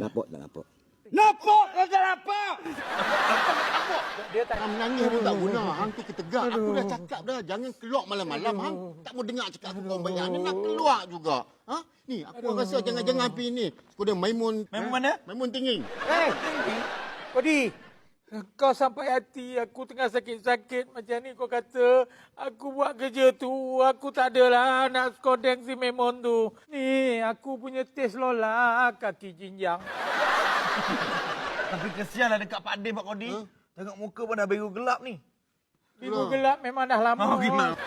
Lapok tak lapok? Lapok kata lapok. Dia tak Hang menangis pun tak guna. Hang tu ketegak. Aku dah cakap dah. Jangan keluar malam-malam. Hang tak mau dengar cakap aku kau baik. Hang nak keluar juga. Ha? Ni, aku rasa jangan-jangan pergi ni. Kepada Maimun. Maimun ha? mana? Maimun tinggi. Eh, Kodi. Kau sampai hati aku tengah sakit-sakit macam ni kau kata aku buat kerja tu aku tak adalah nak skodeng si Memon tu. Ni aku punya tes lola kaki jinjang. Tapi kesianlah dekat Pak Din Pak Kodi. Tengok muka pun dah biru gelap ni. Biru gelap memang dah lama. Oh, gimana?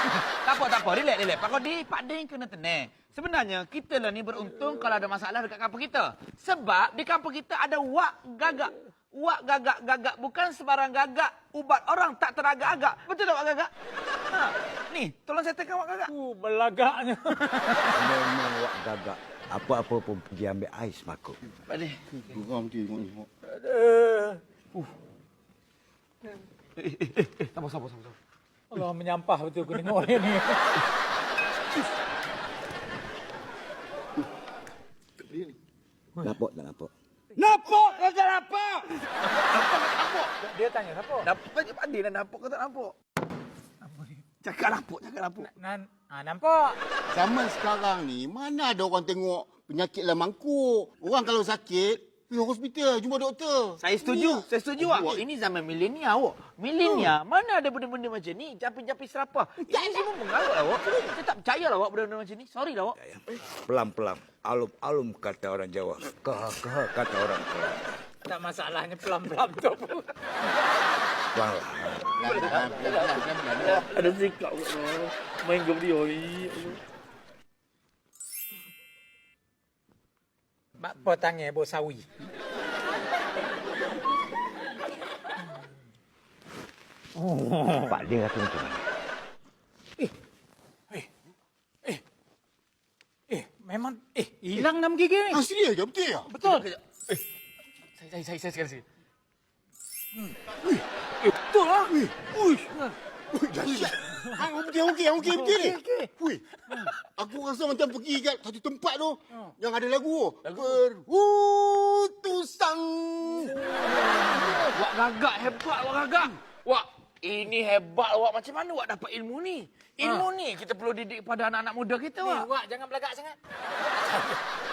Tak apa, tak apa. Relax, relax. Pak Kodi, Pak Din kena tenang. Sebenarnya, kita lah ni beruntung kalau ada masalah dekat kampung kita. Sebab di kampung kita ada wak gagak. Wak gagak-gagak bukan sebarang gagak. Ubat orang tak teragak-agak. Betul tak wak gagak? Ha. Ni, tolong saya tekan wak gagak. Uh, belagaknya. Memang awak gagak. Apa-apa pun pergi ambil ais makuk. Pak Din. Geram dia tengok ni. Aduh. Sabar, sabar, sabar. sabar. Allah menyampah betul aku tengok dia ni. Lapok tak lapok? Lapok kata lapok. Dia tanya siapa? Nampak je Pak Din dah nampak ke tak nampak? Cakap lapuk, cakap lapuk. Nan, ah, nampak? Zaman sekarang ni, mana ada orang tengok penyakit lah mangkuk. Orang kalau sakit, pergi hospital, jumpa doktor. Saya setuju, saya setuju awak. Ini zaman milenial awak. Milenial, mana ada benda-benda macam ni? Japi-japi serapah. Ini semua mengarut awak. Saya tak percaya lah awak benda-benda macam ni. Sorry lah awak. Pelan-pelan. Alum-alum kata orang Jawa. Kah-kah kata orang Kelang. Tak masalahnya pelan-pelan tu. Pelan-pelan, pelan-pelan, pelan-pelan. Ada sikap awak. Main ni. Mak po tangan bo sawi. Pak dia kata macam mana? Eh, memang eh hilang enam gigi ni. Asli ke? Betul ya? Betul. Saya, saya, saya, saya sekali. Eh, betul lah. Uish. Ui, dahsyat. Hang okey okey okey betul ni. Ui. Aku rasa macam pergi kat satu tempat tu yang ada lagu. Berutusang. Wak gagak hebat awak gagak. Wak, ini hebat awak. Macam mana awak dapat ilmu ni? Ilmu ni kita perlu didik pada anak-anak muda kita wak. Wak, jangan belagak sangat.